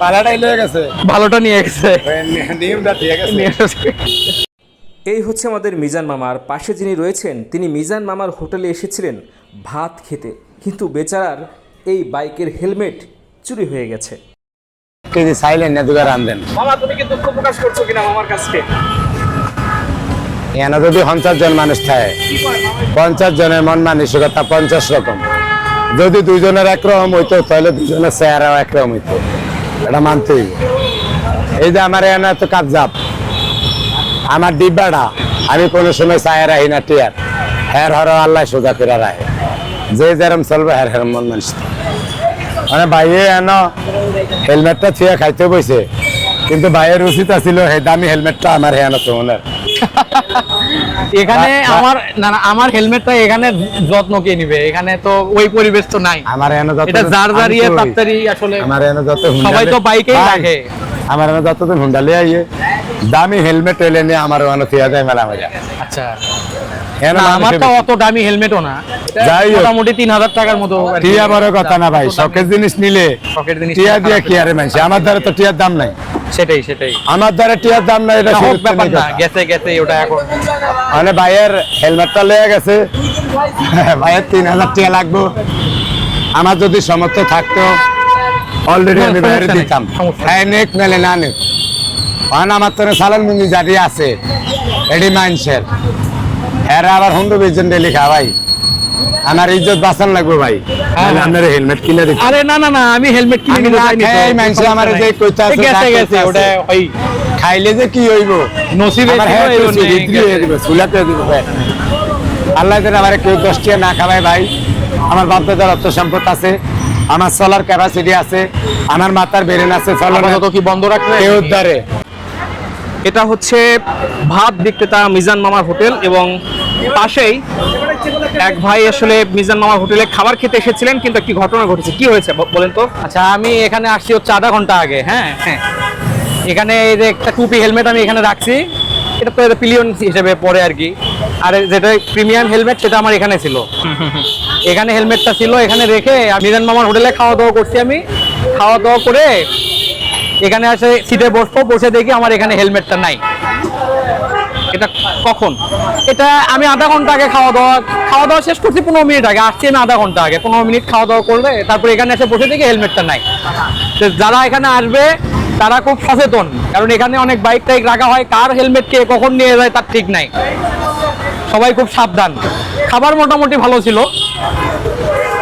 পালাটাই লয়ে গেছে। ভালোটা নিয়ে গেছে। নিয়মটা ঠিক আছে এই হচ্ছে আমাদের মিজান মামার। পাশে যিনি রয়েছেন তিনি মিজান মামার হোটেলে এসেছিলেন ভাত খেতে। কিন্তু বেচারার এই বাইকের হেলমেট চুরি হয়ে গেছে। কেজি সাইলেন না দুগার আনদেন মামা তুমি কি দুঃখ প্রকাশ করছ কিনা মামার কাছে? এখানে যদি পঞ্চাশ জন মানুষ থাকে পঞ্চাশ জনের মন মানসিকতা পঞ্চাশ রকম। যদি দুইজনের একরকম হইতো তাহলে দুজনের চেহারাও একরকম হইতো। এটা মানতে হইব। এই যে আমার এখানে এত কাবজাব আমার ডিব্বাটা, আমি কোনো সময় চায় রাখি না টিয়ার। হের হর আল্লাহ সোজা করে রাখে যে যেরম চলবে হের হেরম মন মানুষ। মানে বাইরে এন, হেলমেটটা থুয়ে খাইতে বইছে। কিন্তু বাইরের উচিত আছিল সেই দামি হেলমেটটা আমার হেন তো মনে এখানে আমার না না আমার হেলমেটটা এখানে যত্ন কে নিবে? এখানে তো ওই পরিবেশ তো নাই। আমার এনে যত এটা যার যার ইয়ে আমি তো ওই- তাত্তারি আসলে আমার এনে যত সবাই তো বাইকেই রাখে। আমার এনে যতদিন হুন্ডা লিয়ে আইয়ে দামি হেলমেট এলে নিয়ে আমার ওখানে থিয়া যায় মেলা মজা। আচ্ছা। না, আমার তো অত দামি হেলমেটও না। যাই মোটামুটি তিন হাজার টাকার মতো টিয়া বড় কথা না ভাই শখের জিনিস নিলে টিয়া দিয়ে কি আরে মানছে? আমার দ্বারা তো টিয়ার দাম নাই। সেটাই সেটাই। আমার দ্বারা টিয়ার দাম নাই এটা হোক ব্যাপার না গেছে গেছে ওটা এখন। মানে ভাইয়ের হেলমেটটা লয়ে গেছে। ভাইয়ের তিন হাজার টাকা লাগবো। আমার যদি সমর্থ থাকতো অলরেডি না, আমি বাইরে দিতাম। হ্যাঁ নেক মেলে না নেক। কারণ আমার তো সালান মুঞ্জি জারি আছে। এডি মাইন্সের। এরা আবার হুন্ডু বেজন ডেলি খাওয়াই আমার ইজ্জত বাঁচান লাগবে ভাই। আপনার হেলমেট কিনে দিতে আরে না না না আমি হেলমেট কিনে মানুষে আমারে নাই। যে কইতে আছে, গেছে গেছে ওটা ওই খাইলে যে কি হইব? নসিবে হ্যাঁ। হয়ে দিবে আল্লাহ যেন আমার কেউ দশটিয়া না খাওয়ায় ভাই। আমার বাপ দাদার অর্থ সম্পদ আছে আমার চলার ক্যাপাসিটি আছে আমার মাথার বেরেন আছে চলার কি বন্ধ রাখবে কেউ উদ্ধারে? এটা হচ্ছে ভাত বিক্রেতা মিজান মামার হোটেল এবং পাশেই এক ভাই আসলে মিজান মামার হোটেলে খাবার খেতে এসেছিলেন, কিন্তু একটি ঘটনা ঘটেছে? কি হয়েছে? বলেন তো। আচ্ছা আমি এখানে আসছি হচ্ছে আধা ঘণ্টা আগে হ্যাঁ? হ্যাঁ। এখানে এই যে একটা টুপি হেলমেট আমি এখানে রাখছি। এটা তো পিলিয়ন হিসেবে পরে আর কি। আর যেটা প্রিমিয়াম হেলমেট, সেটা আমার এখানে ছিল। এখানে হেলমেটটা ছিল, এখানে রেখে মিজান মামার হোটেলে খাওয়া দাওয়া করছি আমি। খাওয়া দাওয়া করে এখানে আসে সিটে বসবো, বসে দেখি আমার এখানে হেলমেটটা নাই। এটা কখন? এটা আমি আধা ঘণ্টা আগে খাওয়া দাওয়া খাওয়া দাওয়া শেষ করছি পনেরো মিনিট আগে, আসছি আমি আধা ঘণ্টা আগে, পনেরো মিনিট খাওয়া দাওয়া করলে তারপরে এখানে এসে বসে দেখি হেলমেটটা নাই। তো যারা এখানে আসবে, তারা খুব সচেতন, কারণ এখানে অনেক বাইক টাইক রাখা হয়, কার হেলমেট কে কখন নিয়ে যায় তার ঠিক নাই। সবাই খুব সাবধান। খাবার মোটামুটি ভালো ছিল।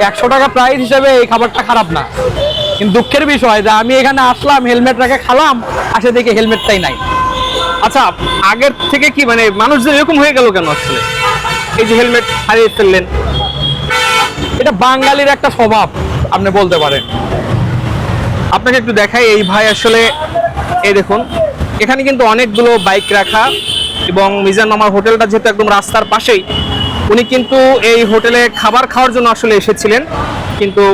একশো টাকা প্রাইস হিসেবে এই খাবারটা খারাপ না। কিন্তু দুঃখের বিষয় যে আমি এখানে আসলাম, হেলমেট রেখে খালাম, আসে দেখি হেলমেটটাই নাই। আচ্ছা আগের থেকে কি মানে মানুষজন এরকম হয়ে গেল কেন আসলে? এই যে হেলমেট হারিয়ে ফেললেন। এটা বাঙালির একটা স্বভাব, আপনি বলতে পারেন। আপনাকে একটু দেখাই, এই ভাই আসলে, এই দেখুন, এখানে কিন্তু অনেকগুলো বাইক রাখা এবং মিজান মামার হোটেলটা যেহেতু একদম রাস্তার পাশেই, উনি কিন্তু এই হোটেলে খাবার খাওয়ার জন্য আসলে এসেছিলেন। কিন্তু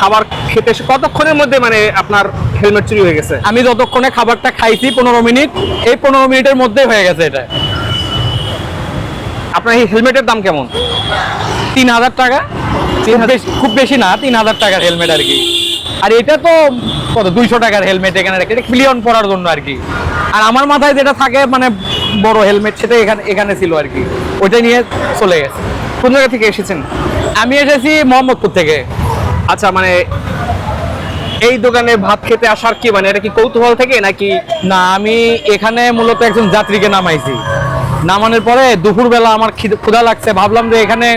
খাবার খেতে কতক্ষণের মধ্যে মানে আপনার হেলমেট চুরি হয়ে গেছে? আমি যতক্ষণে খাবারটা খাইছি পনেরো মিনিট এই পনেরো মিনিটের মধ্যেই হয়ে গেছে এটা। আপনার এই হেলমেটের দাম কেমন? তিন হাজার টাকা। খুব বেশি- না তিন হাজার টাকার হেলমেট আর কি। আর এটা তো কত দুইশো টাকার হেলমেট এখানে রেখে। ক্লিয়ন পরার জন্য আর কি। আর আমার মাথায় যেটা থাকে মানে বড় হেলমেট সেটা এখানে এখানে ছিল আর কি। ওইটা নিয়ে চলে গেছে। কোন জায়গা থেকে এসেছেন? আমি এসেছি মোহাম্মদপুর থেকে। আচ্ছা মানে এই দোকানে ভাত খেতে আসার কি মানে? এটা কি কৌতূহল থেকে নাকি? না আমি এখানে মূলত একজন যাত্রীকে নামাইছি। নামানোর পরে দুপুরবেলা আমার ক্ষুধা লাগছে। ভাবলাম যে এখানে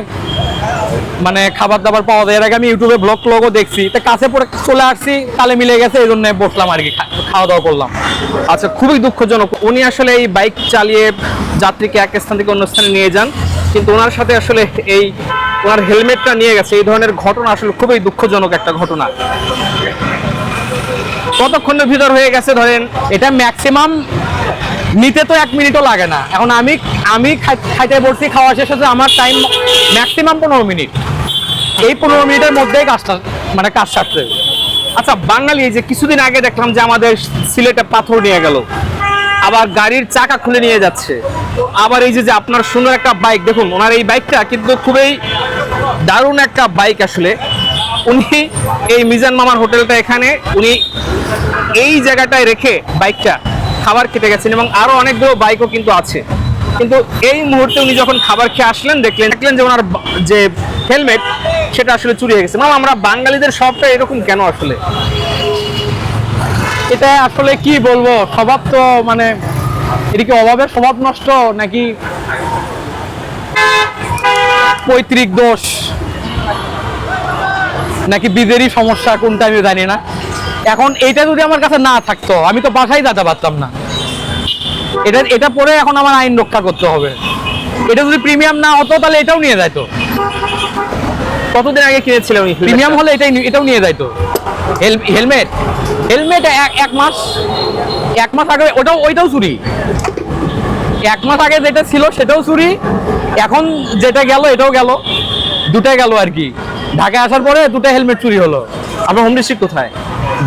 মানে খাবার দাবার পাওয়া যায়। এর আগে আমি ইউটিউবে ব্লগ ট্লগও দেখছি। তা কাছে পরে চলে আসছি তালে মিলে গেছে এই জন্য বসলাম আর কি খাওয়া দাওয়া করলাম। আচ্ছা খুবই দুঃখজনক। উনি আসলে এই বাইক চালিয়ে যাত্রীকে এক স্থান থেকে অন্য স্থানে নিয়ে যান। কিন্তু ওনার সাথে আসলে এই ওনার হেলমেটটা নিয়ে গেছে। এই ধরনের ঘটনা আসলে খুবই দুঃখজনক একটা ঘটনা। কতক্ষণের ভিতর হয়ে গেছে ধরেন, এটা ম্যাক্সিমাম নিতে তো এক মিনিটও লাগে না। এখন আমি আমি খাই- খাইতে বসছি, খাওয়া শেষ হচ্ছে, আমার টাইম ম্যাক্সিমাম পনেরো মিনিট এই পনেরো মিনিটের মধ্যেই কাজটা মানে কাজ সারতে আচ্ছা বাঙালি যে কিছুদিন আগে দেখলাম যে আমাদের সিলেটে পাথর নিয়ে গেল। আবার গাড়ির চাকা খুলে নিয়ে যাচ্ছে। আবার এই যে আপনার সুন্দর একটা বাইক দেখুন, ওনার এই বাইকটা কিন্তু খুবই দারুণ একটা বাইক আসলে। উনি এই মিজান মামার হোটেলটা এখানে, উনি এই জায়গাটায় রেখে বাইকটা খাবার খেতে গেছেন এবং আরও অনেকগুলো বাইকও কিন্তু আছে। কিন্তু এই মুহূর্তে উনি যখন খাবার খেয়ে আসলেন, দেখলেন দেখলেন যে ওনার যে হেলমেট সেটা আসলে চুরি হয়ে গেছে। মানে আমরা বাঙালিদের সবটা এরকম কেন আসলে? এটা আসলে কি বলব? স্বভাব তো মানে এটা কি অভাবের স্বভাব নষ্ট নাকি পৈতৃক দোষ? নাকি বীজেরই সমস্যা কোনটা আমি জানি না। এখন যদি আমার কাছে না থাকতো আমি তো বাসায় যেতে পারতাম না। এটা এটা পরে এখন আমার আইন রক্ষা করতে হবে। এটা যদি প্রিমিয়াম না হতো তাহলে এটাও নিয়ে যাইতো। কতদিন আগে কিনেছিলেন উনি প্রিমিয়াম হলে এটাই এটাও নিয়ে যাইতো। হেল- হেলমেট? হেলমেট এক এক মাস এক মাস আগে ওটাও ওইটাও চুরি। এক মাস আগে যেটা ছিল সেটাও চুরি। এখন যেটা গেল এটাও গেল। দুটাই গেল আর কি। ঢাকায় আসার পরে দুটা হেলমেট চুরি হলো। আপনার হোম ডিস্ট্রিক্ট কোথায়?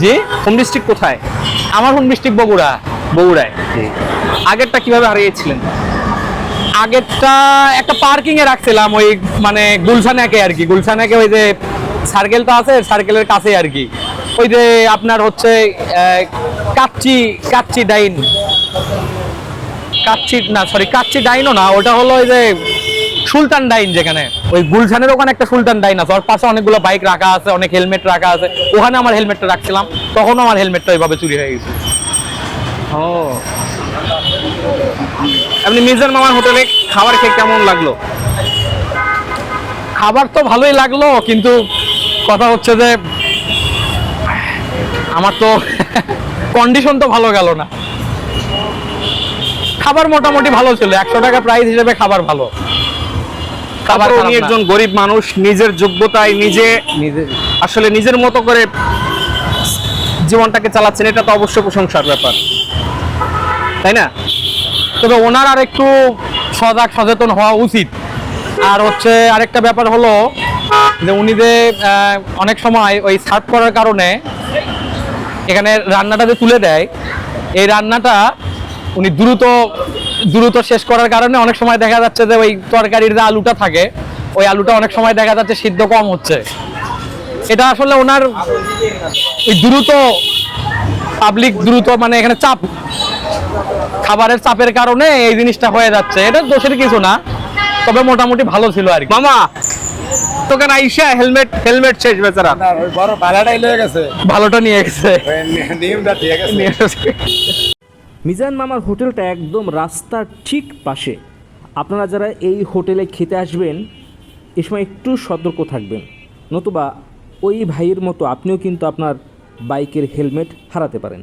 জি? হোম ডিস্ট্রিক্ট কোথায়? আমার হোম ডিস্ট্রিক্ট বগুড়া। বগুড়ায়। আগেরটা কীভাবে হারিয়েছিলেন? আগেরটা একটা পার্কিং এ রাখছিলাম ওই মানে গুলশানাকে আর কি। গুলশানাকে ওই যে সার্কেলটা আছে সার্কেলের কাছে আর কি। ওই যে আপনার হচ্ছে কাচ্চি কাচ্চি ডাইন। কাচ্চি, না সরি কাচ্চি ডাইনও না, ওটা হলো ওই যে সুলতান ডাইন যেখানে। ওই গুলশানের ওখানে একটা সুলতান ডাইন আছে, ওর পাশে অনেকগুলো বাইক রাখা আছে, অনেক হেলমেট রাখা আছে। ওখানে আমার হেলমেটটা রাখছিলাম তখন আমার হেলমেটটা ওইভাবে চুরি হয়ে গেছে। ও। আপনি মির্জার মামার হোটেলে খাবার খেয়ে কেমন লাগল? খাবার তো ভালোই লাগল, কিন্তু কথা হচ্ছে যে আমার তো কন্ডিশন তো ভালো গেল না। খাবার মোটামুটি ভালো ছিল একশো টাকা প্রাইস হিসেবে খাবার ভালো। খাবার উনি একজন গরিব মানুষ নিজের যোগ্যতায় নিজে আসলে নিজের মতো করে জীবনটাকে চালাচ্ছেন এটা তো অবশ্যই প্রশংসার ব্যাপার। তাই না? তবে ওনার আর একটু সজাগ সচেতন হওয়া উচিত। আর হচ্ছে আরেকটা ব্যাপার হলো যে উনি যে অনেক সময় ওই সার্ভ করার কারণে এখানে রান্নাটা যে তুলে দেয়, এই রান্নাটা উনি দ্রুত দ্রুত শেষ করার কারণে অনেক সময় দেখা যাচ্ছে যে ওই তরকারির যে আলুটা থাকে, ওই আলুটা অনেক সময় দেখা যাচ্ছে সিদ্ধ কম হচ্ছে। এটা আসলে ওনার দ্রুত পাবলিক দ্রুত মানে এখানে চাপ, খাবারের চাপের কারণে এই জিনিসটা হয়ে যাচ্ছে। এটা দোষের কিছু না, তবে মোটামুটি ভালো ছিল আর কি। মামা আইসা হেলমেট হেলমেট শেষ বেচারা। বড় ভাড়াটাই লেগে গেছে। ভালোটা নিয়ে গেছে। নিয়মটা ঠিক আছে মিজান মামার হোটেলটা একদম রাস্তার ঠিক পাশে। আপনারা যারা এই হোটেলে খেতে আসবেন এ সময় একটু সতর্ক থাকবেন। নতুবা ওই ভাইয়ের মতো আপনিও কিন্তু আপনার বাইকের হেলমেট হারাতে পারেন।